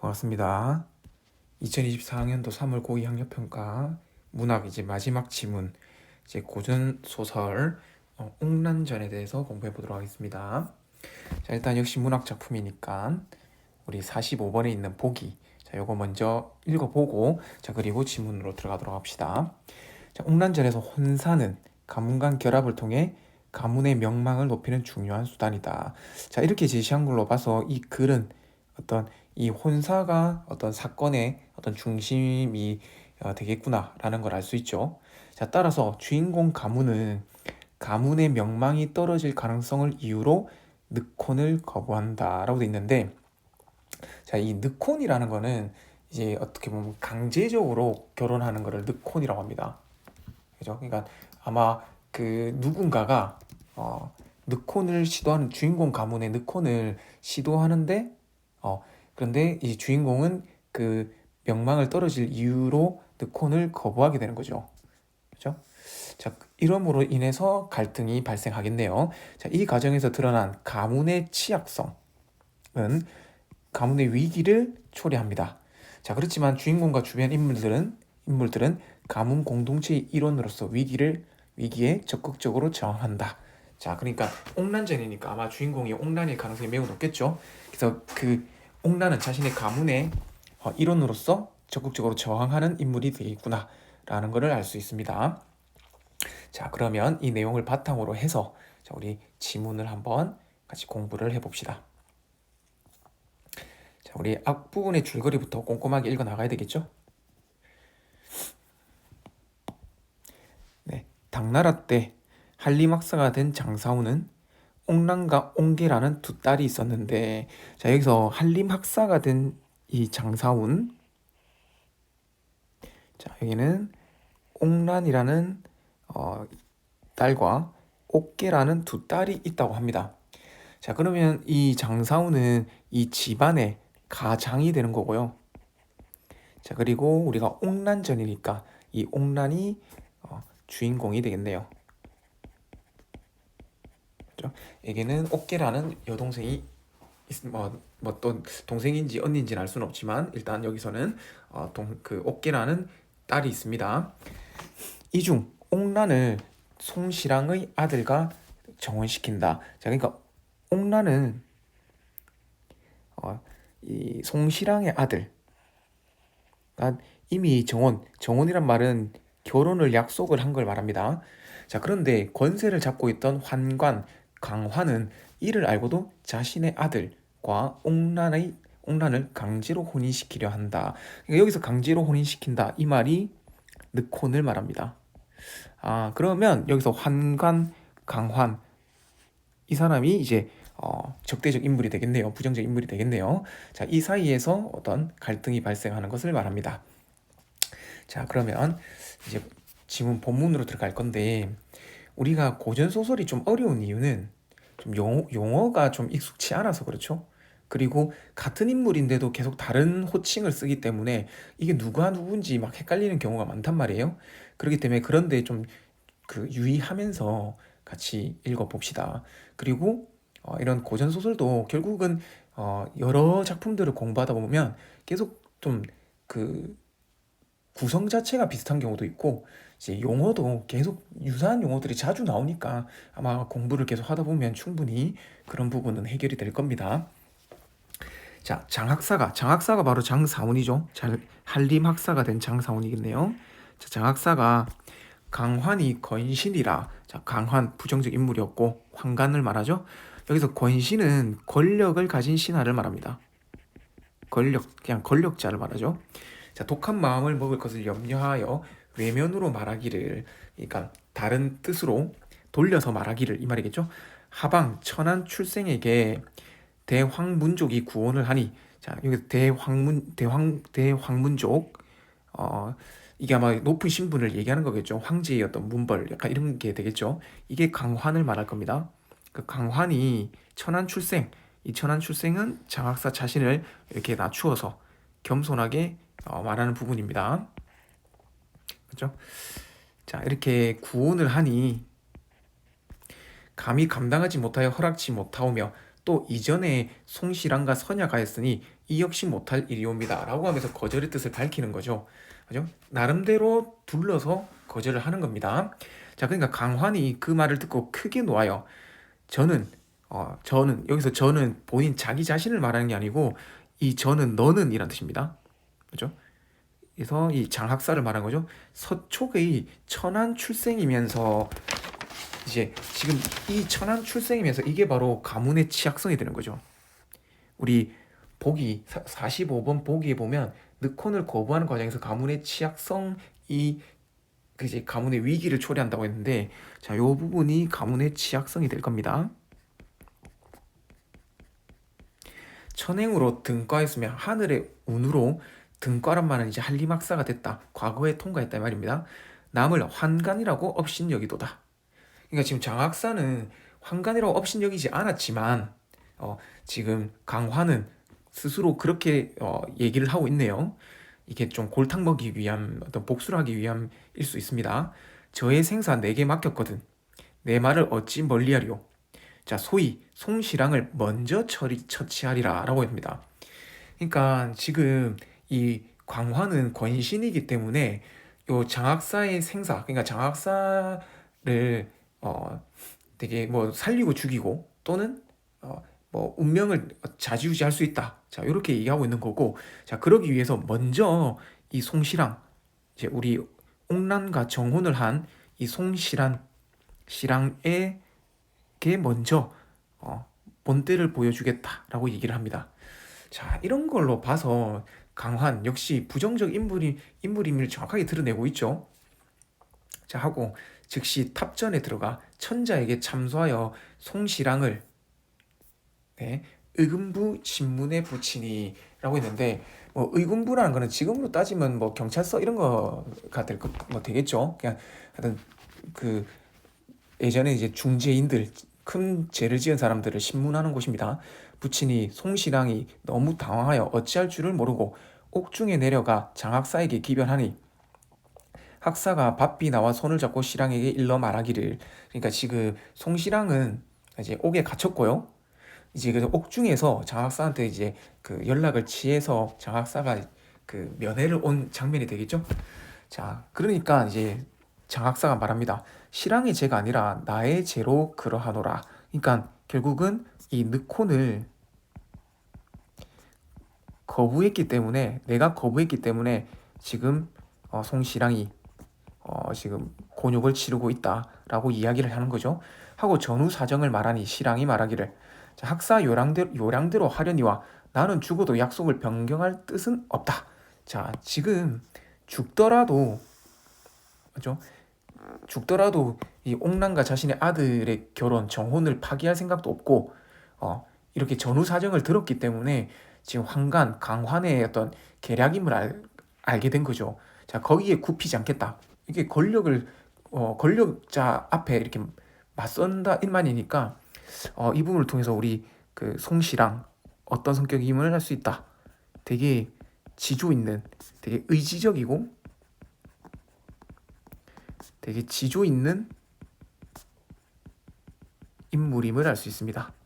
반갑습니다. 2024학년도 3월 고2 학력평가 문학 이제 마지막 지문 이제 고전 소설 어, 옥란전에 대해서 공부해 보도록 하겠습니다. 자 일단 역시 문학 작품이니까 우리 45번에 있는 보기 자 요거 먼저 읽어보고 자 그리고 지문으로 들어가도록 합시다. 자 옥란전에서 혼사는 가문간 결합을 통해 가문의 명망을 높이는 중요한 수단이다. 자 이렇게 제시한 걸로 봐서 이 글은 어떤 이 혼사가 어떤 사건의 어떤 중심이 어, 되겠구나라는 걸 알 수 있죠. 자, 따라서 주인공 가문은 가문의 명망이 떨어질 가능성을 이유로 늑혼을 거부한다라고 돼 있는데, 자, 이 늑혼이라는 거는 이제 어떻게 보면 강제적으로 결혼하는 거를 늑혼이라고 합니다. 그죠? 그러니까 아마 그 누군가가 어, 늑혼을 시도하는 주인공 가문의 늑혼을 시도하는데 어, 그런데 이 주인공은 그 명망을 떨어질 이유로 늑혼을 거부하게 되는 거죠. 그죠? 자, 이러므로 인해서 갈등이 발생하겠네요. 자, 이 과정에서 드러난 가문의 취약성은 가문의 위기를 초래합니다. 자, 그렇지만 주인공과 주변 인물들은 인물들은 가문 공동체의 일원으로서 위기를 위기에 적극적으로 저항한다. 자, 그러니까 옥란전이니까 아마 주인공이 옥란일 가능성이 매우 높겠죠. 그래서 그 옥란은 자신의 가문의 어, 일원으로서 적극적으로 저항하는 인물이 되겠구나 라는 것을 알 수 있습니다. 자, 그러면 이 내용을 바탕으로 해서 자, 우리 지문을 한번 같이 공부를 해봅시다. 자, 우리 앞부분의 줄거리부터 꼼꼼하게 읽어 나가야 되겠죠? 네, 당나라 때 한림학사가 된 장사우는 옥랑과 옹계라는 두 딸이 있었는데 자 여기서 한림 학사가 된 이 장사운 자 여기는 옥란이라는 어, 딸과 옥계라는 두 딸이 있다고 합니다. 자 그러면 이 장사운은 이 집안의 가장이 되는 거고요. 자 그리고 우리가 옥란전이니까 이 옥란이 어, 주인공이 되겠네요. 그죠? 에게는 옥계라는 여동생이 뭐또 동생인지 언니인지는 알 수는 없지만 일단 여기서는 어, 동, 그 옥계라는 딸이 있습니다. 이중 옥란을 송시랑의 아들과 정혼시킨다. 자, 그러니까 옥란은 어, 이 송시랑의 아들. 그러니까 이미 정혼, 정혼이란 말은 결혼을 약속을 한 걸 말합니다. 자, 그런데 권세를 잡고 있던 환관, 강화는 이를 알고도 자신의 아들과 옥란의 옥란을 강제로 혼인시키려 한다. 그러니까 여기서 강제로 혼인시킨다 이 말이 늑혼을 말합니다. 아 그러면 여기서 환관 강환 이 사람이 이제 어, 적대적 인물이 되겠네요. 부정적 인물이 되겠네요. 자, 이 사이에서 어떤 갈등이 발생하는 것을 말합니다. 자, 그러면 이제 지금 본문으로 들어갈 건데 우리가 고전 소설이 좀 어려운 이유는 좀 용어, 용어가 좀 익숙치 않아서 그렇죠. 그리고 같은 인물인데도 계속 다른 호칭을 쓰기 때문에 이게 누가 누군지 막 헷갈리는 경우가 많단 말이에요. 그렇기 때문에 그런데 좀 그 유의하면서 같이 읽어봅시다. 그리고 어, 이런 고전 소설도 결국은 어, 여러 작품들을 공부하다 보면 계속 좀 그 구성 자체가 비슷한 경우도 있고 이제 용어도 계속 유사한 용어들이 자주 나오니까 아마 공부를 계속 하다 보면 충분히 그런 부분은 해결이 될 겁니다. 자, 장학사가 장학사가 바로 장사원이죠. 잘 한림 학사가 된 장사원이겠네요. 자, 장학사가 강환이 권신이라 자, 강환 부정적 인물이었고 황간을 말하죠. 여기서 권신은 권력을 가진 신하를 말합니다. 권력 그냥 권력자를 말하죠. 자, 독한 마음을 먹을 것을 염려하여 외면으로 말하기를 그러니까 다른 뜻으로 돌려서 말하기를 이 말이겠죠. 하방 천안 출생에게 대황문족이 구원을 하니 자 여기 대황문 대황 대황문족 어 이게 아마 높은 신분을 얘기하는 거겠죠. 황제의 어떤 문벌 약간 이런 게 되겠죠. 이게 강환을 말할 겁니다. 그 강환이 천안 출생 이 천안 출생은 장학사 자신을 이렇게 낮추어서 겸손하게 어, 말하는 부분입니다. 그렇죠? 자 이렇게 구원을 하니 감히 감당하지 못하여 허락치 못하오며 또 이전에 송시랑과 선야가였으니 이 역시 못할 일이옵니다. 라고 하면서 거절의 뜻을 밝히는 거죠. 그죠? 나름대로 둘러서 거절을 하는 겁니다. 자, 그러니까 강환이 그 말을 듣고 크게 놓아요. 저는 어, 저는 여기서 저는 본인 자기 자신을 말하는 게 아니고 이 저는 너는 이란 뜻입니다. 그죠? 그래서 이 장학사를 말한 거죠. 서촉의 천안 출생이면서 이제 지금 이 천안 출생이면서 이게 바로 가문의 치약성이 되는 거죠. 우리 보기 45번 보기에 보면 늑혼을 거부하는 과정에서 가문의 치약성이 그 이제 가문의 위기를 초래한다고 했는데 자, 요 부분이 가문의 치약성이 될 겁니다. 천행으로 등과했으면 하늘의 운으로 등과란 말은 이제 한림학사가 됐다. 과거에 통과했다 이 말입니다. 남을 환관이라고 업신여기도다. 그러니까 지금 장학사는 환관이라고 업신여기지 않았지만 어, 지금 강화는 스스로 그렇게 어, 얘기를 하고 있네요. 이게 좀 골탕 먹기 위함, 어떤 복수를 하기 위함일 수 있습니다. 저의 생사 내게 맡겼거든. 내 말을 어찌 멀리하리오. 자, 소위 송시랑을 먼저 처리 처치하리라 라고 합니다. 그러니까 지금 이 광화는 권신이기 때문에 요 장학사의 생사, 그러니까 장학사를 어 되게 뭐 살리고 죽이고 또는 어 뭐 운명을 좌지우지할 수 있다. 자, 이렇게 얘기하고 있는 거고, 자, 그러기 위해서 먼저 이 송시랑 이제 우리 옥란과 정혼을 한 이 송시란 시랑에게 먼저 어, 본때를 보여주겠다라고 얘기를 합니다. 자, 이런 걸로 봐서 강환 역시 부정적 인물이 인물임을 정확하게 드러내고 있죠. 자, 하고 즉시 탑전에 들어가 천자에게 참소하여 송시랑을 네, 의금부 신문에 붙이니라고 했는데 뭐 의금부라는 거는 지금으로 따지면 뭐 경찰서 이런 거가 될뭐 되겠죠. 그냥 하여튼 그 예전에 이제 중재인들 큰 죄를 지은 사람들을 신문하는 곳입니다. 부친이 송신랑이 너무 당황하여 어찌할 줄을 모르고 옥중에 내려가 장학사에게 기변하니 학사가 바삐 나와 손을 잡고 시랑에게 일러 말하기를 그러니까 지금 송시랑은 이제 옥에 갇혔고요. 이제 그 옥중에서 장학사한테 이제 그 연락을 취해서 장학사가 그 면회를 온 장면이 되겠죠. 자, 그러니까 이제 장학사가 말합니다. 실랑의 죄가 아니라 나의 죄로 그러하노라. 그러니까 결국은 이 늑혼을 거부했기 때문에 내가 거부했기 때문에 지금 어, 송시랑이 어, 지금 곤욕을 치르고 있다라고 이야기를 하는 거죠. 하고 전후 사정을 말하니 시랑이 말하기를 자, 학사 요량대로, 요량대로 하려니와 나는 죽어도 약속을 변경할 뜻은 없다. 자, 지금 죽더라도 맞죠? 죽더라도 이 옥랑과 자신의 아들의 결혼 정혼을 파기할 생각도 없고 어, 이렇게 전후 사정을 들었기 때문에 지금 황간 강환의 어떤 계략임을 알, 알게 된 거죠. 자 거기에 굽히지 않겠다. 이게 권력을 어, 권력자 앞에 이렇게 맞선다 일만이니까 어, 이 부분을 통해서 우리 그 송씨랑 어떤 성격임을 할 수 있다. 되게 지조 있는, 되게 의지적이고 되게 지조 있는 인물임을 알 수 있습니다.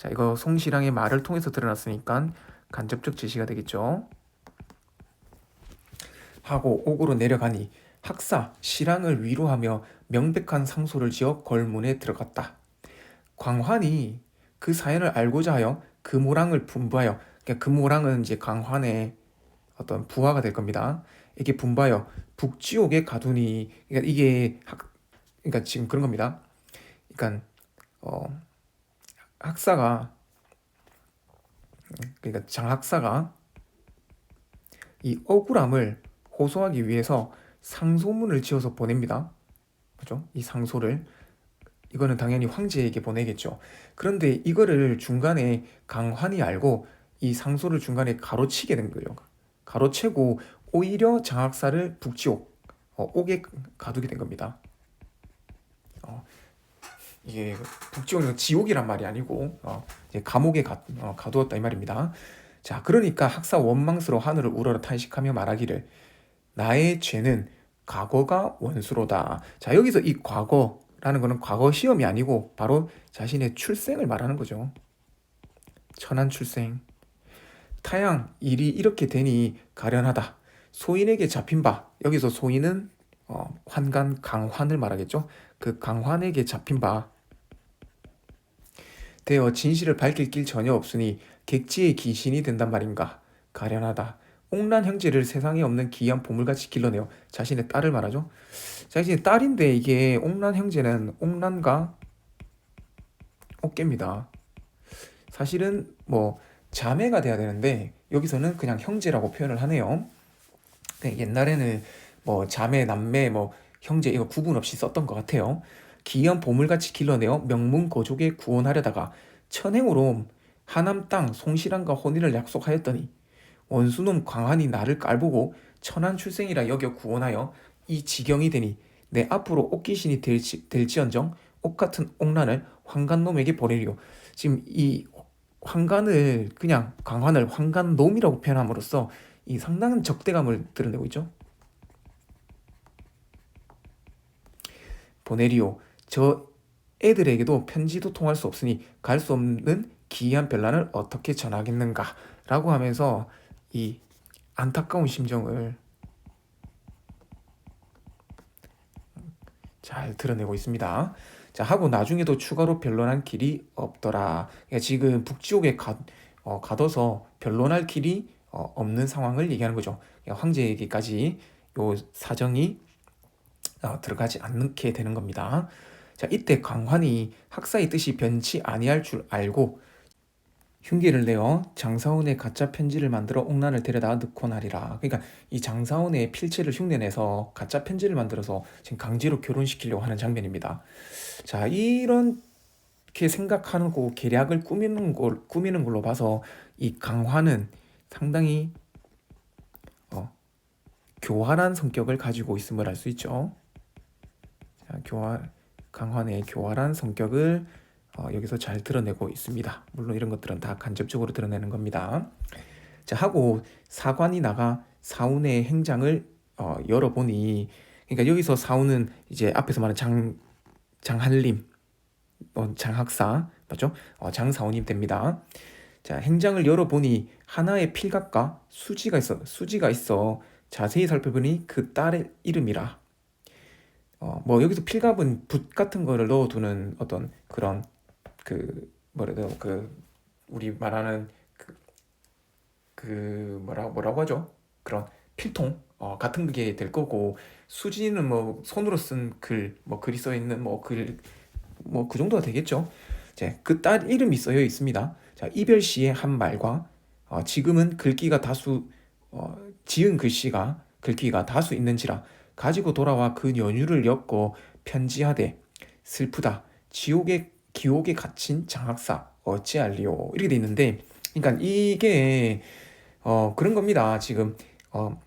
자, 이거 송시랑의 말을 통해서 드러났으니까 간접적 제시가 되겠죠. 하고 옥으로 내려가니 학사 시랑을 위로하며 명백한 상소를 지어 걸문에 들어갔다. 광환이 그 사연을 알고자 하여 금호랑을 분부하여 그러니까 금호랑은 이제 광환의 어떤 부하가 될 겁니다. 이게 분부하여 북지옥에 가두니 그러니까 이게 학 그러니까 지금 그런 겁니다. 그러니까 어 학사가 그러니까 장 학사가 이 억울함을 호소하기 위해서 상소문을 지어서 보냅니다. 그죠? 이 상소를 이거는 당연히 황제에게 보내겠죠. 그런데 이거를 중간에 강환이 알고 이 상소를 중간에 가로치게 된 거예요. 가로채고 오히려 장학사를 북지옥 어, 옥에 가두게 된 겁니다. 어, 이게 북지옥은 지옥이란 말이 아니고 어, 감옥에 가, 어, 가두었다 이 말입니다. 자, 그러니까 학사 원망스러 하늘을 우러러 탄식하며 말하기를 나의 죄는 과거가 원수로다. 자, 여기서 이 과거라는 것은 과거 시험이 아니고 바로 자신의 출생을 말하는 거죠. 천한 출생. 타양 일이 이렇게 되니 가련하다. 소인에게 잡힌 바 여기서 소인은 어, 환관 강환을 말하겠죠. 그 강환에게 잡힌 바 되어 진실을 밝힐 길 전혀 없으니 객지의 귀신이 된단 말인가 가련하다. 옥란 형제를 세상에 없는 귀한 보물같이 길러내어 자신의 딸을 말하죠. 자신의 딸인데 이게 옥란 형제는 옥란과 옥계입니다. 사실은 뭐 자매가 돼야 되는데 여기서는 그냥 형제라고 표현을 하네요. 네, 옛날에는 뭐 자매, 남매, 뭐 형제 이거 구분 없이 썼던 것 같아요. 기이한 보물같이 길러내어 명문고족에 구원하려다가 천행으로 하남 땅 송실한과 혼인을 약속하였더니 원수놈 광한이 나를 깔보고 천한 출생이라 여겨 구원하여 이 지경이 되니 내 앞으로 옥귀신이 될지, 될지언정 옥 같은 옥란을 황간놈에게 보내리오. 지금 이 황간을 그냥 강환을 황간놈이라고 표현함으로써 이 상당한 적대감을 드러내고 있죠. 보내리오. 저 애들에게도 편지도 통할 수 없으니 갈 수 없는 기이한 별난을 어떻게 전하겠는가 라고 하면서 이 안타까운 심정을 잘 드러내고 있습니다. 자, 하고 나중에도 추가로 변론할 길이 없더라. 그러니까 지금 북지옥에 가, 어, 가둬서 변론할 길이 어, 없는 상황을 얘기하는 거죠. 그러니까 황제에게까지 요 사정이 어, 들어가지 않게 되는 겁니다. 자, 이때 강환이 학사의 뜻이 변치 아니할 줄 알고 흉기를 내어 장사원의 가짜 편지를 만들어 옥란을 데려다 넣곤 하리라. 그러니까 이 장사원의 필체를 흉내내서 가짜 편지를 만들어서 지금 강제로 결혼시키려고 하는 장면입니다. 자, 이렇게 생각하는 거 계략을 꾸미는 걸 꾸미는 걸로 봐서 이 강화는 상당히 어, 교활한 성격을 가지고 있음을 알 수 있죠. 자, 교활 강환의 교활한 성격을 어, 여기서 잘 드러내고 있습니다. 물론 이런 것들은 다 간접적으로 드러내는 겁니다. 자 하고 사관이 나가 사운의 행장을 어, 열어보니 그러니까 여기서 사운은 이제 앞에서 말한 장 장한림 어, 장학사 맞죠? 어, 장사원님 됩니다. 자 행장을 열어보니 하나의 필각과 수지가 있어 수지가 있어 자세히 살펴보니 그 딸의 이름이라. 어, 뭐 여기서 필갑은 붓 같은 거를 넣어두는 어떤 그런 그 뭐래도 그 우리 말하는 그, 그 뭐라 뭐라고 하죠? 그런 필통 어, 같은 게 될 거고 수지는 뭐 손으로 쓴 글 뭐 글이 써 있는 뭐 글 뭐 그 정도가 되겠죠. 이제 그 딸 이름이 써여 있습니다. 자 이별 시의 한 말과 어, 지금은 글귀가 다수 어, 지은 글씨가 글귀가 다수 있는지라 가지고 돌아와 그 연유를 엮고 편지하되 슬프다. 지옥의 기옥에 갇힌 장학사 어찌할리오? 이렇게 돼 있는데 그러니까 이게 어 그런 겁니다. 지금 어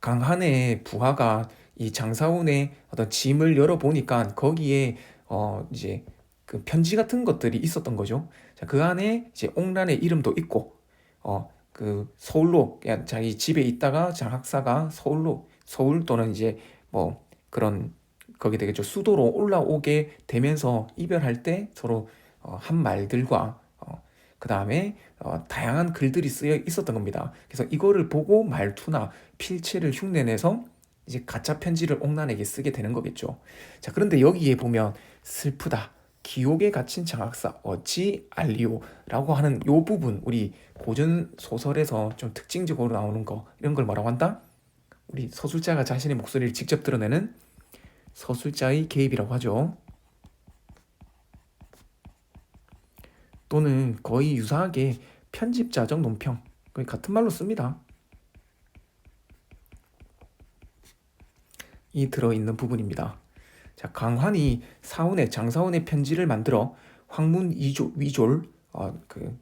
강한의 부하가 이 장사원의 어떤 짐을 열어보니까 거기에 어 이제 그 편지 같은 것들이 있었던 거죠. 자, 그 안에 이제 옥란의 이름도 있고 어그 서울로 자기 집에 있다가 장학사가 서울로 서울 또는 이제 뭐 그런 거기 되겠죠. 수도로 올라오게 되면서 이별할 때 서로 어, 한 말들과 어, 그 다음에 어, 다양한 글들이 쓰여 있었던 겁니다. 그래서 이거를 보고 말투나 필체를 흉내내서 이제 가짜 편지를 옥란에게 쓰게 되는 거겠죠. 자, 그런데 여기에 보면 슬프다. 기옥에 갇힌 장학사 어찌 알리오라고 하는 요 부분 우리 고전 소설에서 좀 특징적으로 나오는 거 이런 걸 뭐라고 한다? 우리 서술자가 자신의 목소리를 직접 드러내는 서술자의 개입이라고 하죠. 또는 거의 유사하게 편집자적 논평 같은 말로 씁니다. 이 들어있는 부분입니다. 자, 강환이 사원의 장사원의 편지를 만들어 황문 이조, 위졸 어, 그,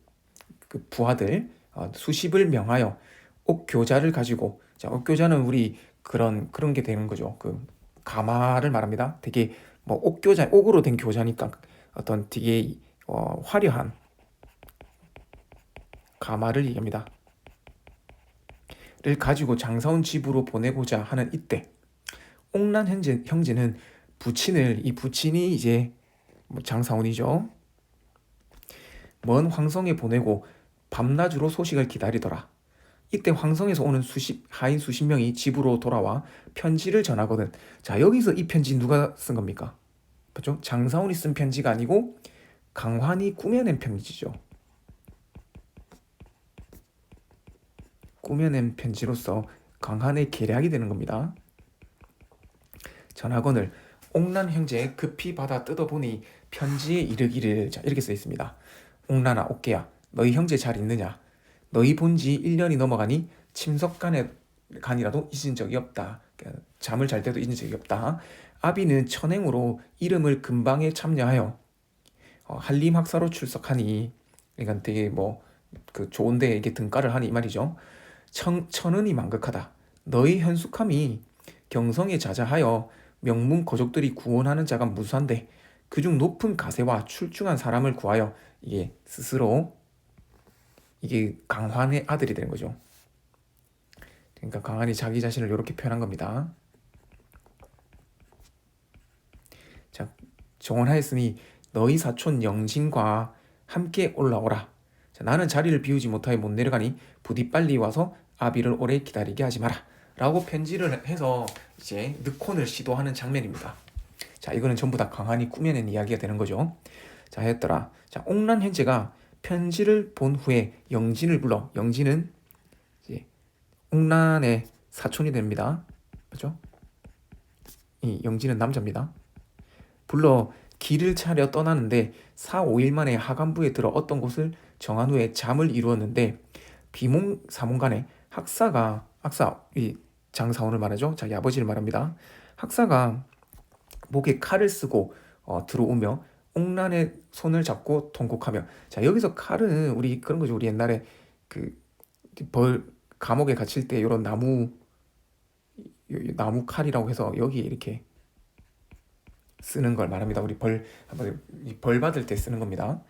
그 부하들 어, 수십을 명하여 옥교자를 가지고 자, 옥교자는 우리 그런 그런 게 되는 거죠. 그 가마를 말합니다. 되게 뭐 옥교자, 옥으로 된 교자니까 어떤 되게 어, 화려한 가마를 얘기합니다. 를 가지고 장사원 집으로 보내고자 하는 이때 옥란 형제, 형제는 부친을 이 부친이 이제 뭐 장사원이죠. 먼 황성에 보내고 밤낮으로 소식을 기다리더라. 이때 황성에서 오는 수십 하인 수십 명이 집으로 돌아와 편지를 전하거든. 자 여기서 이 편지 누가 쓴 겁니까? 그렇죠? 장사원이 쓴 편지가 아니고 강환이 꾸며낸 편지죠. 꾸며낸 편지로서 강한의 계략이 되는 겁니다. 전학원을 옥란 형제 급히 받아 뜯어보니 편지에 이르기를 자 이렇게 써 있습니다. 옥란아 옥계야 너희 형제 잘 있느냐? 너희 본 지 1년이 넘어가니 침석간에 간이라도 잊은 적이 없다. 잠을 잘 때도 잊은 적이 없다. 아비는 천행으로 이름을 금방에 참여하여 어, 한림 학사로 출석하니 그러니까 되게 뭐 그 좋은데 이게 등가를 하니 이 말이죠. 천, 천은이 망극하다. 너희 현숙함이 경성에 자자하여 명문 거족들이 구원하는 자가 무수한데 그중 높은 가세와 출중한 사람을 구하여 이게 스스로 이게 강환의 아들이 되는 거죠. 그러니까 강환이 자기 자신을 이렇게 표현한 겁니다. 자, 정원하였으니 너희 사촌 영진과 함께 올라오라. 자, 나는 자리를 비우지 못하여 못 내려가니 부디 빨리 와서 아비를 오래 기다리게 하지 마라. 라고 편지를 해서 이제 늑혼을 시도하는 장면입니다. 자, 이거는 전부 다 강한이 꾸며낸 이야기가 되는 거죠. 자, 했더라. 자, 옥란 현재가 편지를 본 후에 영진을 불러. 영진은 이제 옥란의 사촌이 됩니다. 그죠? 이 영진은 남자입니다. 불러 길을 차려 떠나는데 4, 5일 만에 하간부에 들어 어떤 곳을 정한 후에 잠을 이루었는데 비몽 사몽간에 학사가 학사 이 장사원을 말하죠. 자기 아버지를 말합니다. 학사가 목에 칼을 쓰고 어, 들어오며 옥란의 손을 잡고 통곡하며 자 여기서 칼은 우리 그런 거죠. 우리 옛날에 그 벌 감옥에 갇힐 때 이런 나무 나무 칼이라고 해서 여기 이렇게 쓰는 걸 말합니다. 우리 벌, 벌 받을 때 쓰는 겁니다.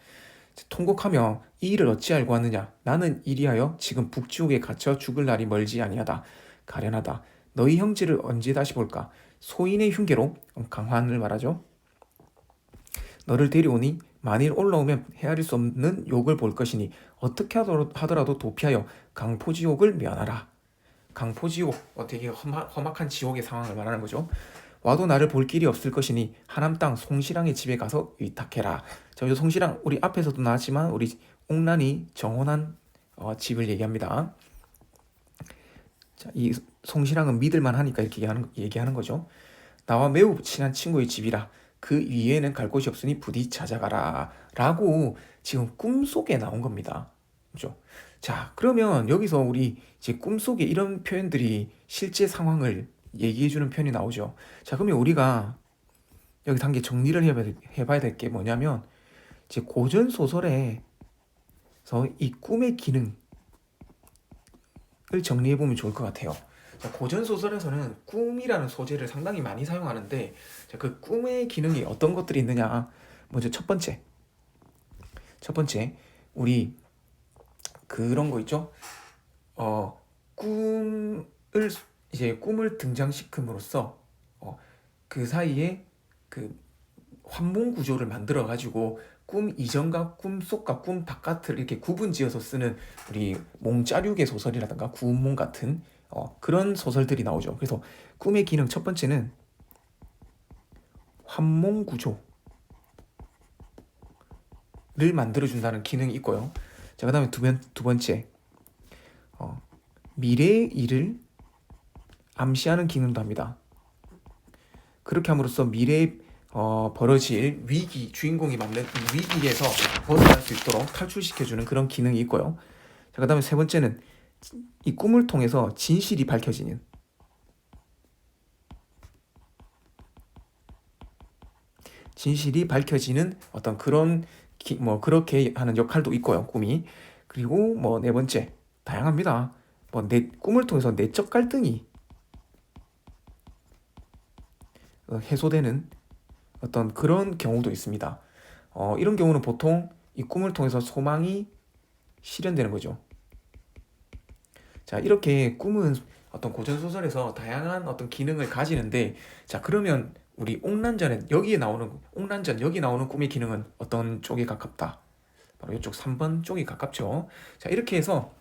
통곡하며 이 일을 어찌 알고 왔느냐? 나는 이리하여 지금 북지옥에 갇혀 죽을 날이 멀지 아니하다. 가련하다. 너희 형제를 언제 다시 볼까? 소인의 흉계로 강환을 말하죠. 너를 데려오니 만일 올라오면 헤아릴 수 없는 욕을 볼 것이니 어떻게 하더라도 도피하여 강포지옥을 면하라. 강포지옥, 어, 되게 험하, 험악 한 지옥의 상황을 말하는 거죠. 와도 나를 볼 길이 없을 것이니 하남 땅 송시랑의 집에 가서 위탁해라. 자, 송시랑 우리 앞에서도 나왔지만 우리 옥란이 정혼한 어, 집을 얘기합니다. 자, 이 송시랑은 믿을만 하니까 이렇게 얘기하는, 얘기하는 거죠. 나와 매우 친한 친구의 집이라 그 위에는 갈 곳이 없으니 부디 찾아가라. 라고 지금 꿈속에 나온 겁니다. 그죠? 자, 그러면 여기서 우리 이제 꿈속에 이런 표현들이 실제 상황을 얘기해주는 편이 나오죠. 자, 그러면 우리가 여기 단계 정리를 해봐야 될 게 뭐냐면, 이제 고전 소설에서 이 꿈의 기능을 정리해 보면 좋을 것 같아요. 자, 고전 소설에서는 꿈이라는 소재를 상당히 많이 사용하는데, 자, 그 꿈의 기능이 어떤 것들이 있느냐? 먼저 첫 번째, 첫 번째, 우리 그런 거 있죠? 어, 꿈을 이제 꿈을 등장시킴으로써 어, 그 사이에 그 환몽 구조를 만들어 가지고 꿈 이전과 꿈 속과 꿈 바깥을 이렇게 구분지어서 쓰는 우리 몽짜륙의 소설이라든가 구운몽 같은 어, 그런 소설들이 나오죠. 그래서 꿈의 기능 첫 번째는 환몽 구조를 만들어준다는 기능이 있고요. 자, 그 다음에 두, 번, 두 번째, 어, 미래의 일을 암시하는 기능도 합니다. 그렇게 함으로써 미래에 어, 벌어질 위기, 주인공이 이 위기에서 벗어날 수 있도록 탈출시켜주는 그런 기능이 있고요. 자, 그 다음에 세 번째는 이 꿈을 통해서 진실이 밝혀지는 진실이 밝혀지는 어떤 그런 기, 뭐 그렇게 하는 역할도 있고요 꿈이 그리고 뭐 네 번째 다양합니다 뭐 내 꿈을 통해서 내적 갈등이 어, 해소되는 어떤 그런 경우도 있습니다. 어, 이런 경우는 보통 이 꿈을 통해서 소망이 실현되는 거죠. 자, 이렇게 꿈은 어떤 고전 소설에서 다양한 어떤 기능을 가지는데, 자, 그러면 우리 옥란전에 여기에 나오는 옥란전 여기 나오는 꿈의 기능은 어떤 쪽에 가깝다? 바로 이쪽 3번 쪽이 가깝죠. 자, 이렇게 해서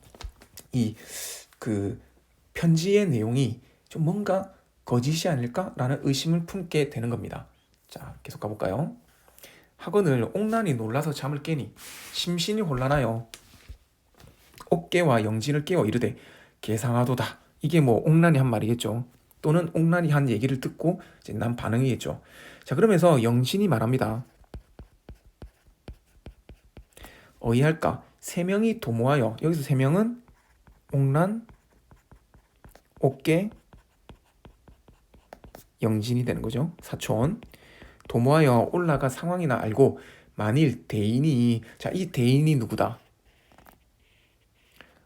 이 그 편지의 내용이 좀 뭔가 거짓이 아닐까라는 의심을 품게 되는 겁니다. 자, 계속 가볼까요? 학원을 옥란이 놀라서 잠을 깨니 심신이 혼란하여 옥계와 영진을 깨워 이르되 개상하도다. 이게 뭐 옥란이 한 말이겠죠. 또는 옥란이 한 얘기를 듣고 이제 난 반응이겠죠. 자, 그러면서 영진이 말합니다. 어이할까? 세 명이 도모하여 여기서 세 명은 옥란, 옥계, 영진이 되는 거죠. 사촌. 도모하여 올라가 상황이나 알고 만일 대인이 자 이 대인이 누구다?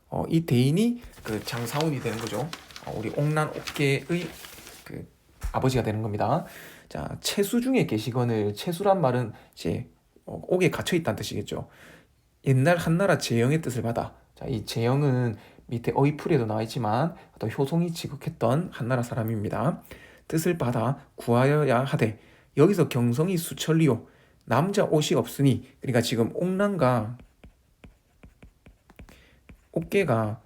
어, 이 대인이 그 장사운이 되는 거죠. 어, 우리 옥란 옥계의 그 아버지가 되는 겁니다. 자 채수 중에 계시건을 채수란 말은 이제 어, 옥에 갇혀 있다는 뜻이겠죠. 옛날 한나라 재영의 뜻을 받아. 자, 이 재영은 밑에 어이풀에도 나와 있지만 또 효송이 지극했던 한나라 사람입니다. 뜻을 받아 구하여야 하되 여기서 경성이 수천리요 남자 옷이 없으니 그러니까 지금 옥란과 옥계가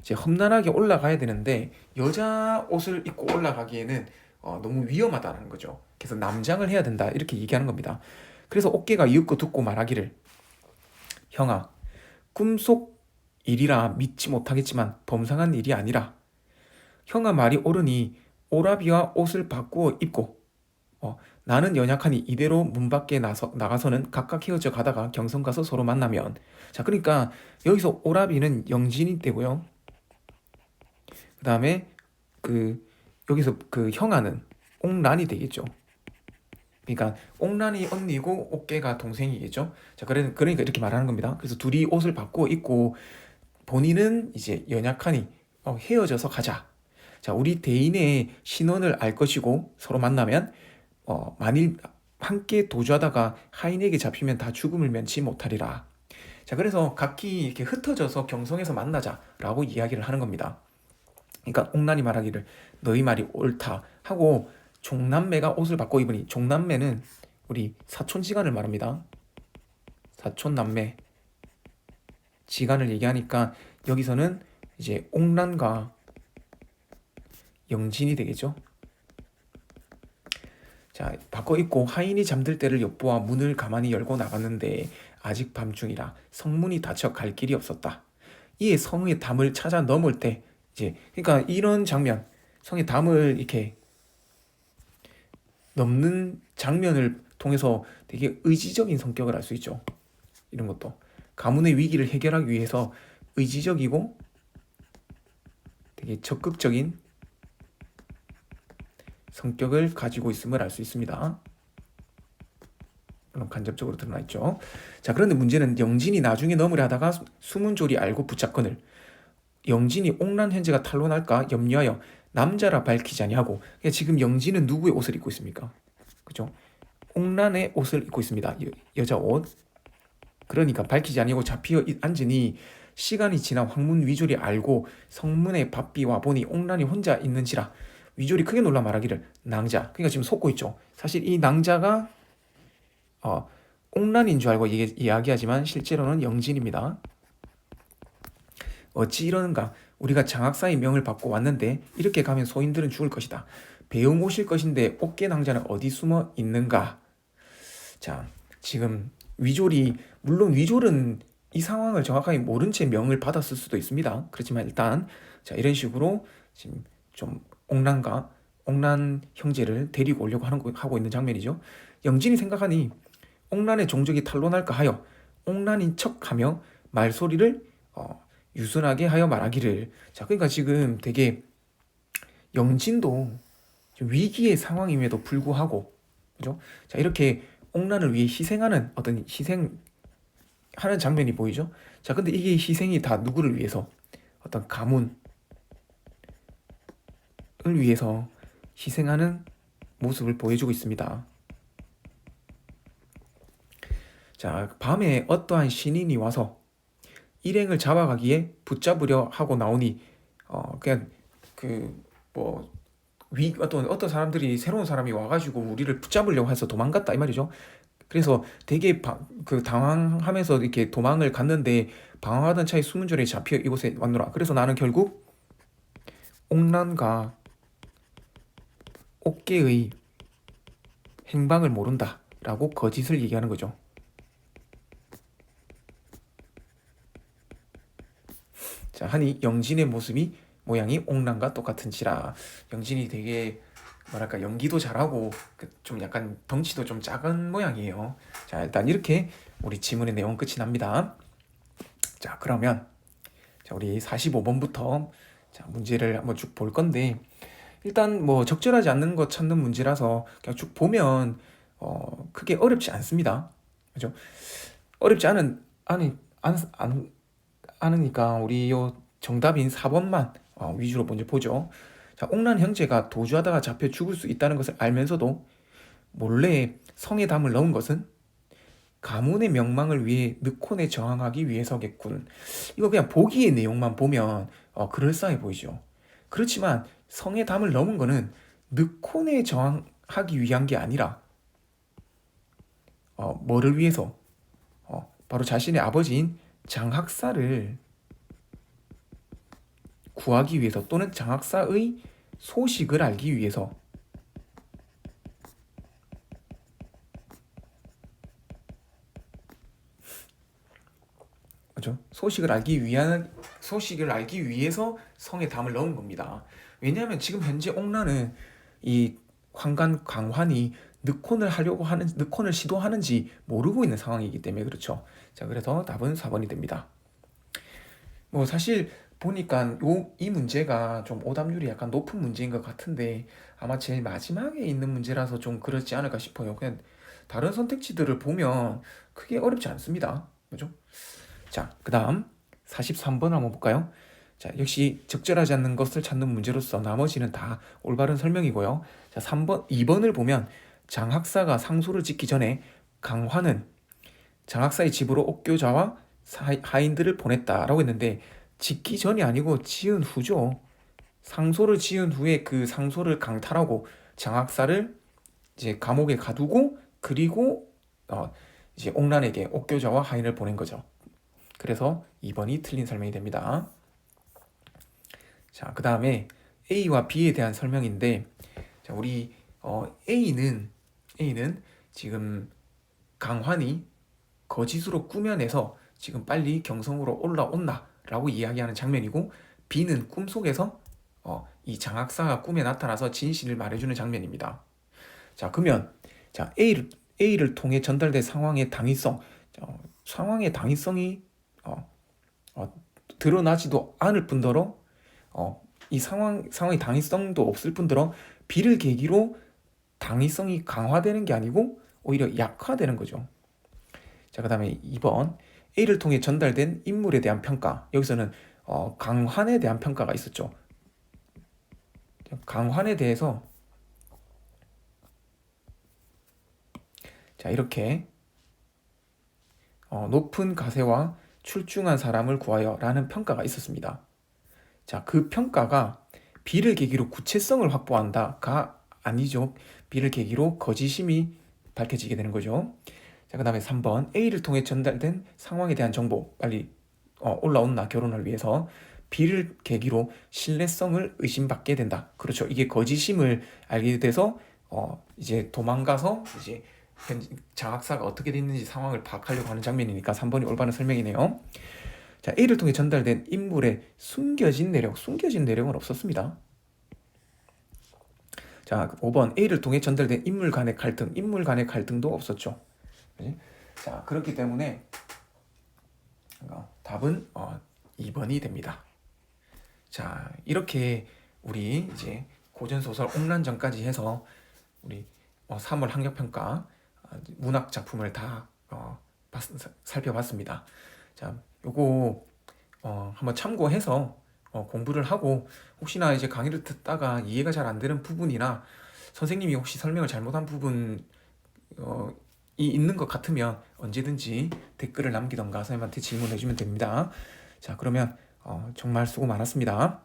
이제 험난하게 올라가야 되는데 여자 옷을 입고 올라가기에는 어, 너무 위험하다는 거죠. 그래서 남장을 해야 된다 이렇게 얘기하는 겁니다. 그래서 옥계가 이윽고 듣고 말하기를 형아 꿈속 일이라 믿지 못하겠지만 범상한 일이 아니라 형아 말이 옳으니 오라비와 옷을 바꾸어 입고 어, 나는 연약하니 이대로 문 밖에 나서, 나가서는 각각 헤어져 가다가 경성 가서 서로 만나면 자 그러니까 여기서 오라비는 영진이 되고요 그 다음에 그 여기서 그 형아는 옥란이 되겠죠 그러니까 옥란이 언니고 옥계가 동생이겠죠 자 그래, 그러니까 이렇게 말하는 겁니다 그래서 둘이 옷을 바꾸어 입고 본인은 이제 연약하니 어, 헤어져서 가자 자 우리 대인의 신원을 알 것이고 서로 만나면 어, 만일 함께 도주하다가 하인에게 잡히면 다 죽음을 면치 못하리라. 자, 그래서 각기 이렇게 흩어져서 경성에서 만나자라고 이야기를 하는 겁니다. 그러니까 옥란이 말하기를 너희 말이 옳다 하고 종남매가 옷을 바꿔 입으니 종남매는 우리 사촌 지간을 말합니다. 사촌 남매 지간을 얘기하니까 여기서는 이제 옥란과 영진이 되겠죠. 자, 바꿔 입고 하인이 잠들 때를 엿보아 문을 가만히 열고 나갔는데 아직 밤중이라 성문이 닫혀 갈 길이 없었다. 이에 성의 담을 찾아 넘을 때 이제 그러니까 이런 장면 성의 담을 이렇게 넘는 장면을 통해서 되게 의지적인 성격을 알 수 있죠. 이런 것도 가문의 위기를 해결하기 위해서 의지적이고 되게 적극적인 성격을 가지고 있음을 알 수 있습니다. 물론 간접적으로 드러나 있죠. 자, 그런데 문제는 영진이 나중에 넘으려 하다가 수문조리 알고 붙잡건을 영진이 옥란 현재가 탄로날까 염려하여 남자라 밝히자니 하고 지금 영진은 누구의 옷을 입고 있습니까? 그죠? 옥란의 옷을 입고 있습니다. 여, 자 옷. 그러니까 밝히지 아니고 잡히어 앉으니 시간이 지나 황문 위졸이 알고 성문에 밥비 와 보니 옥란이 혼자 있는지라 위졸이 크게 놀라 말하기를 낭자. 그러니까 지금 속고 있죠. 사실 이 낭자가 어, 옥란인 줄 알고 이, 이야기하지만 실제로는 영진입니다. 어찌 이러는가? 우리가 장학사의 명을 받고 왔는데 이렇게 가면 소인들은 죽을 것이다. 배웅 오실 것인데 옥계 낭자는 어디 숨어 있는가? 자, 지금 위졸이 물론 위졸은 이 상황을 정확하게 모른 채 명을 받았을 수도 있습니다. 그렇지만 일단 자 이런 식으로 지금 좀 옥란과 옥란 형제를 데리고 오려고 하는 하고 있는 장면이죠. 영진이 생각하니 옥란의 종족이 탄로날까 하여 옥란인 척하며 말소리를 어, 유순하게 하여 말하기를 자 그러니까 지금 되게 영진도 위기의 상황임에도 불구하고 그죠? 자 이렇게 옥란을 위해 희생하는 어떤 희생 하는 장면이 보이죠? 자 근데 이게 희생이 다 누구를 위해서 어떤 가문 을 위해서 희생하는 모습을 보여주고 있습니다. 자, 밤에 어떠한 신인이 와서 일행을 잡아가기에 붙잡으려 하고 나오니 어 그냥 그뭐 위 어떤 어떤 사람들이 새로운 사람이 와가지고 우리를 붙잡으려고 해서 도망갔다 이 말이죠. 그래서 되게 바, 그 당황하면서 이렇게 도망을 갔는데 방황하던 차에 숨은 줄에 잡혀 이곳에 왔노라. 그래서 나는 결국 옥란과 옥계의 행방을 모른다라고 거짓을 얘기하는 거죠. 자, 하니 영진의 모습이 모양이 옥란과 똑같은지라 영진이 되게 뭐랄까 연기도 잘하고 그좀 약간 덩치도 좀 작은 모양이에요. 자, 일단 이렇게 우리 지문의 내용 끝이 납니다. 자, 그러면 자, 우리 45번부터 자, 문제를 한번 쭉 볼 건데 일단 뭐 적절하지 않는 것 찾는 문제라서 그냥 쭉 보면 어, 크게 어렵지 않습니다. 그죠? 어렵지 않은 아니 안, 안 않으니까 우리 요 정답인 4번만 어, 위주로 먼저 보죠. 자, 옥란 형제가 도주하다가 잡혀 죽을 수 있다는 것을 알면서도 몰래 성에 담을 넣은 것은 가문의 명망을 위해 늑혼에 저항하기 위해서겠군. 이거 그냥 보기의 내용만 보면 어, 그럴싸해 보이죠. 그렇지만 성에 담을 넣은 거는 늑혼에 저항하기 위한 게 아니라 어, 뭐를 위해서? 어, 바로 자신의 아버지인 장학사를 구하기 위해서 또는 장학사의 소식을 알기 위해서 그죠? 소식을 알기 위한 소식을 알기 위해서 성에 담을 넣은 겁니다. 왜냐하면 지금 현재 옥라는 이 황간 강환이 늑혼을 하려고 하는 늑혼을 시도하는지 모르고 있는 상황이기 때문에 그렇죠. 자, 그래서 답은 4번이 됩니다. 뭐 사실 보니까 요 이 문제가 좀 오답률이 약간 높은 문제인 것 같은데 아마 제일 마지막에 있는 문제라서 좀 그렇지 않을까 싶어요. 그냥 다른 선택지들을 보면 크게 어렵지 않습니다. 그죠? 자, 그 다음 43번 한번 볼까요? 자, 역시 적절하지 않는 것을 찾는 문제로서 나머지는 다 올바른 설명이고요. 자, 3번, 2번을 보면 장학사가 상소를 짓기 전에 강화는 장학사의 집으로 옥교자와 사- 하인들을 보냈다라고 했는데 짓기 전이 아니고 지은 후죠. 상소를 지은 후에 그 상소를 강탈하고 장학사를 이제 감옥에 가두고 그리고 어 이제 옥란에게 옥교자와 하인을 보낸 거죠. 그래서 2번이 틀린 설명이 됩니다. 자, 그 다음에 A와 B에 대한 설명인데, 자, 우리 어, A는 A는 지금 강환이 거짓으로 꾸며내서 지금 빨리 경성으로 올라온다 라고 이야기하는 장면이고, B는 꿈속에서 어, 이 장학사가 꿈에 나타나서 진실을 말해주는 장면입니다. 자, 그러면 자 A를 A를 통해 전달된 상황의 당위성, 어, 상황의 당위성이 어, 어, 드러나지도 않을 뿐더러 어, 이 상황 상황의 당위성도 없을 뿐더러 B를 계기로 당위성이 강화되는 게 아니고 오히려 약화되는 거죠. 자, 그 다음에 2번 A를 통해 전달된 인물에 대한 평가. 여기서는 어, 강환에 대한 평가가 있었죠. 강환에 대해서 자, 이렇게 어, 높은 가세와 출중한 사람을 구하여라는 평가가 있었습니다. 자, 그 평가가 B를 계기로 구체성을 확보한다가 아니죠. B를 계기로 거짓임이 밝혀지게 되는 거죠. 자, 그 다음에 3번 A를 통해 전달된 상황에 대한 정보 빨리 어, 올라온나 결혼을 위해서 B를 계기로 신뢰성을 의심받게 된다. 그렇죠. 이게 거짓임을 알게 돼서 어, 이제 도망가서 이제 현- 장학사가 어떻게 됐는지 상황을 파악하려고 하는 장면이니까 3번이 올바른 설명이네요. 자, A를 통해 전달된 인물의 숨겨진 내력, 숨겨진 내력은 없었습니다. 자, 5번 A를 통해 전달된 인물 간의 갈등, 인물 간의 갈등도 없었죠. 그지? 자, 그렇기 때문에 어, 답은 어, 2번이 됩니다. 자, 이렇게 우리 이제 고전 소설 옥란전까지 해서 우리 어, 3월 학력 평가 어, 문학 작품을 다 어, 봤- 사- 살펴봤습니다. 자, 요거 어, 한번 참고해서 어, 공부를 하고 혹시나 이제 강의를 듣다가 이해가 잘 안 되는 부분이나 선생님이 혹시 설명을 잘못한 부분 어, 이 있는 것 같으면 언제든지 댓글을 남기던가 선생님한테 질문해 주면 됩니다. 자, 그러면 어, 정말 수고 많았습니다.